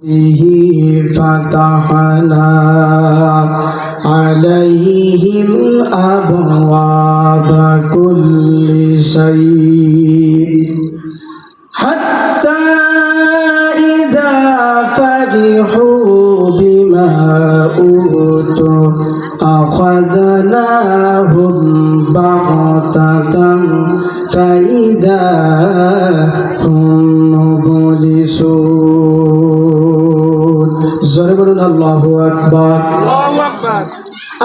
به فتحنا عليهم أبواب كل شيء. حتى إذا فرحوا بما أوتوا أخذناهم بغتة فإذا هم জোরে বলুন আল্লাহু আকবার।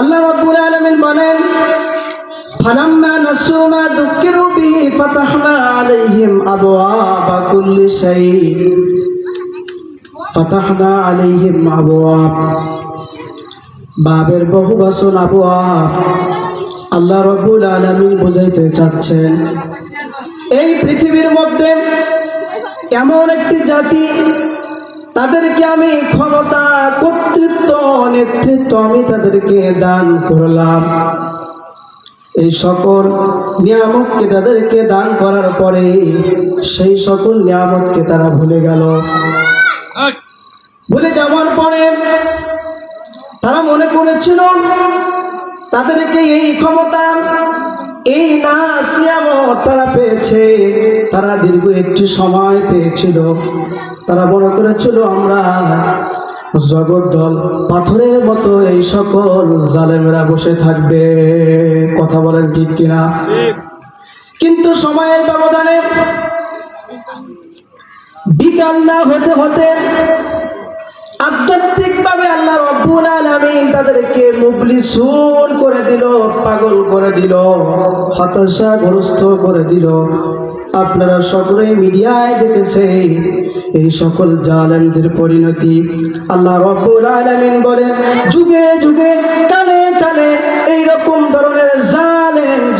আল্লাহ রাব্বুল আলামিন বলেন ফালাম্মা নাসু মা যুকিরু বিহি ফাতাহনা আলাইহিম আবওয়াবা কুল্লি শাই ফাতাহনা আলাইহিম আবওয়াব। বাবের বহু বাসন আবওয়াব। আল্লাহ রাব্বুল আলামিন বুঝাইতে চাচ্ছেন এই পৃথিবীর মধ্যে এমন একটি জাতি তাদেরকে আমি ক্ষমতা, কর্তৃত্ব, নেতৃত্ব আমি তাদেরকে দান করলাম। এই সকল নিয়ামতকে তাদেরকে দান করার পরে সেই সকল নিয়ামতকে তারা ভুলে গেল। ভুলে যাওয়ার পরে তারা মনে করেছিল, তাদেরকে এই ক্ষমতা এই নাচ নিয়ামত তারা পেয়েছে, তারা দীর্ঘ একটি সময় পেয়েছিল। তারা বড় করেছিল আমরা জগদ্দল পাথরের মতো এই সকল জালেমেরা বসে থাকবে। কথা বলেন ঠিক কিনা? কিন্তু সময়ের ব্যবধানে বিকাল না হতে হতে আধ্যাত্মিকভাবে আল্লাহ রব্বুল আলামিন তাদেরকে মুবলিসুন করে দিল, পাগল করে দিল হতাশাগ্রস্ত করে দিল। আপনারা সকলেই মিডিয়ায় দেখেছে এই সকল জালেমদের পরিণতি। আল্লাহ রব্বুল আলামিন বলেন, যুগে যুগে কালে কালে এই রকম ধরনের জালেম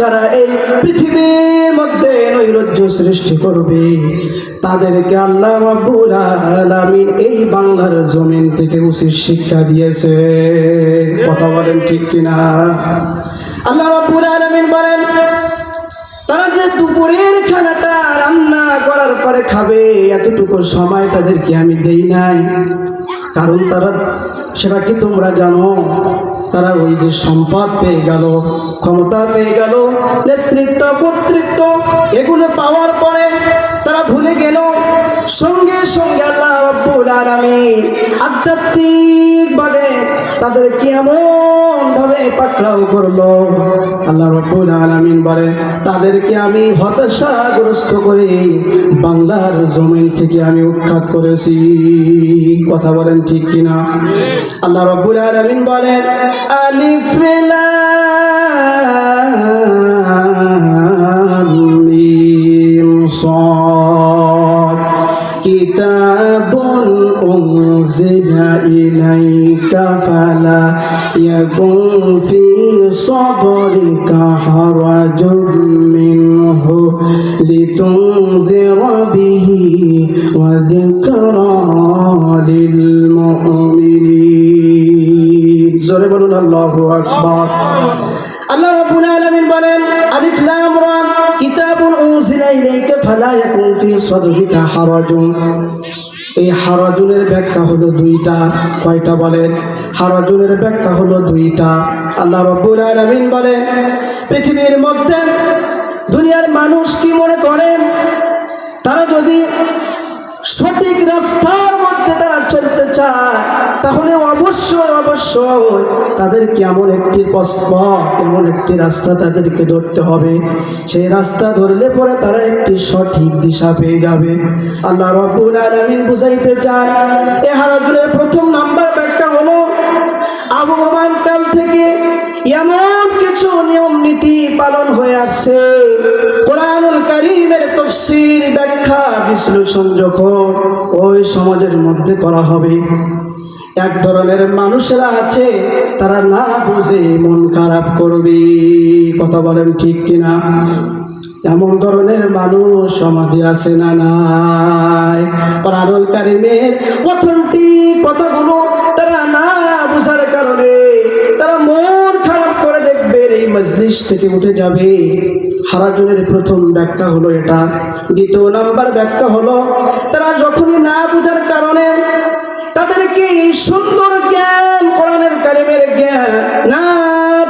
যারা এই পৃথিবীর মধ্যে নৈরাজ্য সৃষ্টি করবে, তাদেরকে আল্লাহ রব্বুল আলামিন এই বাংলার জমিন থেকে উচিত শিক্ষা দিয়েছে। কথা বলেন ঠিক কিনা? আল্লাহ রব্বুল আলামিন বলেন, তারা যে দুপুরের খানাটা রান্না করার পরে খাবে, এতটুকু সময় তাদেরকে আমি দেই নাই। কারণ তারা সেটা কি তোমরা জানো? তারা ওই যে সম্পদ পেয়ে গেল, ক্ষমতা পেয়ে গেল, নেতৃত্ব, কর্তৃত্ব, এগুলো পাওয়ার পরে তারা ভুলে গেল। সঙ্গে সঙ্গে আল্লাহ রব্বুল আলামিন আধ্যাত্মিকভাবে তাদের কেমন ভাবে পাকড়াও করল? আল্লাহ রব্বুল আলামিন বলে, তাদেরকে আমি হতাশাগ্রস্ত করে বাংলার জমিন থেকে আমি উৎখাত করেছি। কথা বলেন ঠিক কিনা? আল্লাহ রব্বুল আলামিন বলেন আলিফ يكن في صدرك حرج منه لتنذر به وذكرى للمؤمنين زرب الله أكبر الله رب العالمين بلن ألف لام را كتاب أنزل إليك فلا يكن في صدرك حرج এই হারাজুনের ব্যাখ্যা হলো দুইটা। কয়টা বলেন? হারাজুনের ব্যাখ্যা হলো দুইটা। আল্লাহ রব্বুল আলামিন বলেন, পৃথিবীর মধ্যে দুনিয়ার মানুষ কি মনে করে তারা যদি সঠিক রাস্তার মধ্যে তারা চলতে চায়, তাহলে অবশ্যই অবশ্যই তাদেরকে এমন একটি পথ এমন একটি রাস্তা তাদেরকে ধরতে হবে। সেই রাস্তা ধরলে পরে তারা একটি সঠিক দিশা পেয়ে যাবে। আল্লাহ রব্বুল আলামিন বুঝাইতে চান এ হারাজুলের প্রথম নাম্বার ব্যাখ্যা হলো আবহমান কাল থেকে এমন কিছু বিশ্লেষণ যখন ওই সমাজের মধ্যে করা হবে, এক ধরনের মানুষেরা আছে, তারা না বুঝে মন খারাপ করবে। কথা বলেন ঠিক কিনা? এমন ধরনের মানুষ সমাজে আছে না নাই। কোরআনুল কারীমের অথরিটি কথাগুলো তারা না বুঝার কারণে তারা মন এই মজলিস থেকে উঠে যাবে। হারাজনের প্রথম ব্যাখ্যা হলো এটা। দ্বিতীয় নাম্বার ব্যাখ্যা হলো, তারা যখনই না বুঝার কারণে কি সুন্দর জ্ঞান, কোরআনের কালিমের জ্ঞান না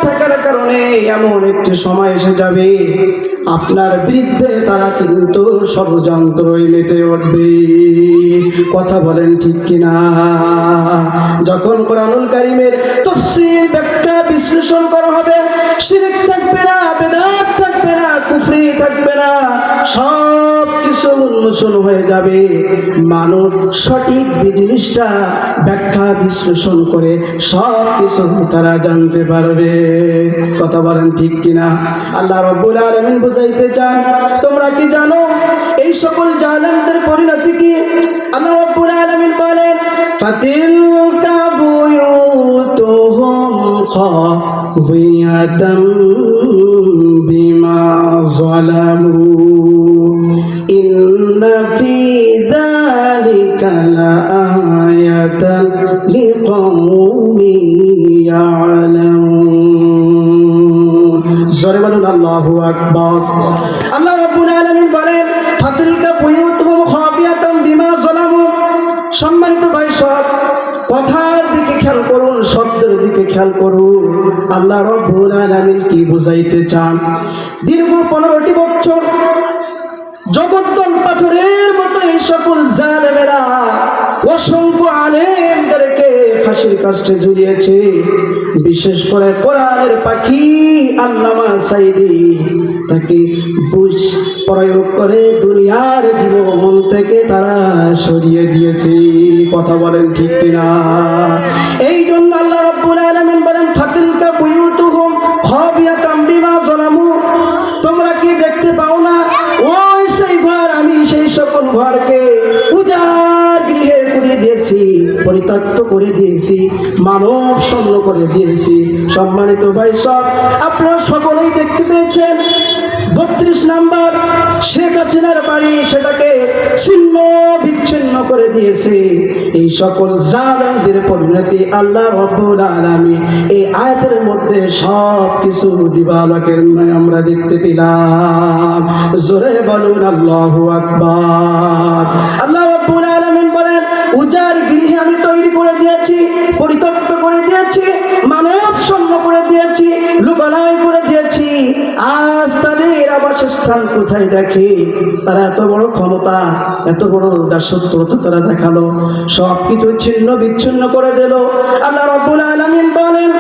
থাকার কারণে এমন একটি সময় এসে যাবে। আপনার বিরুদ্ধে তারা কিন্তু ষড়যন্ত্রই মেতে উঠবে। কথা বলেন ঠিক কিনা? যখন কোরআনুল কারিমের তফসির ব্যাখ্যা বিশ্লেষণ করা হবে। শিরিক থাকবে না, বেদাত থাকবে না, কুফরি থাকবে না। সব কিছু উন্মোচন হয়ে যাবে। মানুষ সঠিক জিনিসটা ব্যাখ্যা, বিশ্লেষণ করে সব কিছু তারা জানতে পারবে। কথা বলেন ঠিক কিনা? আল্লাহ রব্বুল আলমিন বুঝাইতে চান, তোমরা কি জানো, এই সকল জালেমদের পরিণতি কি? আল্লাহ রব্বুল আলমিন বলেন ফাতিল বুয়ুতুহুম خاضية بما ظلموا إن في ذلك لآية لقوم يعلمون زربنا الله أكبر الله رب العالمين بلين قتل كبير আল্লাহ রব্বুল আলামিন কি বুঝাইতে চান? দীর্ঘ পনেরোটি বছর জগদ্দল পাথরের মতো এই সকল জালেমেরা অসংখ্য আলেমদেরকে ফাঁসির কাস্টে ঝুলিয়েছে। বিশেষ করে কোরআনের পাখি আল্লামা সাইদি, তাকে বুঝ, প্রয়োগ করে দুনিয়ার জীবন থেকে তারা সরিয়ে দিয়েছে। কথা বলেন ঠিক কিনা? এই জন্য আল্লাহ রব্বুল আলামিন বলেন সেই ঘরকে পূজার গৃহে করে দিয়েছি, পরিত্যক্ত করে দিয়েছি, মানব শূন্য করে দিয়েছি। সম্মানিত ভাই সব আপনারা সকলেই দেখতে পেয়েছেন বত্রিশ নাম্বার, শেখ হাসিনার বাড়ি সেটাকে ছিন্ন বিচ্ছিন্ন করে দিয়েছে। এই সকল জালেমদের পরিণতি আল্লাহ রব্বুল আলামিন এই আয়াতের মধ্যে সব কিছু দিবালকের আমরা দেখতে পেলাম। জোরে বলুন, আল্লাহু আকবার। আল্লাহ রব্বুল আলামিন বলেন, উজার গৃহে আমি তৈরি করে দিয়েছি, পরিত্যক্ত করে দিয়েছি, মানব শূন্য করে দিয়েছি, লুকালয় করে দিয়েছি। আজ তাদের বাসস্থান কোথায় দেখে? তারা এত বড় ক্ষমতা, এত বড় দাসত্বতা তারা দেখাল। সব কিছু ছিন্ন বিচ্ছিন্ন করে দিল। আল্লাহ রব্বুল আলমিন বলেন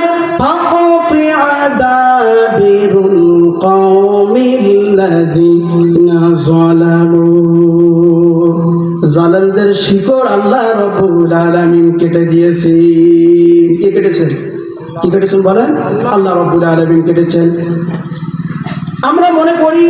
জালামদের শিকড় আল্লাহ রব্বুল আলমিন কেটে দিয়েছে। কে কেটেছেন? কি কেটেছেন বলেন? আল্লাহ রব্বুল আলমিন কেটেছেন। আমরা মনে করি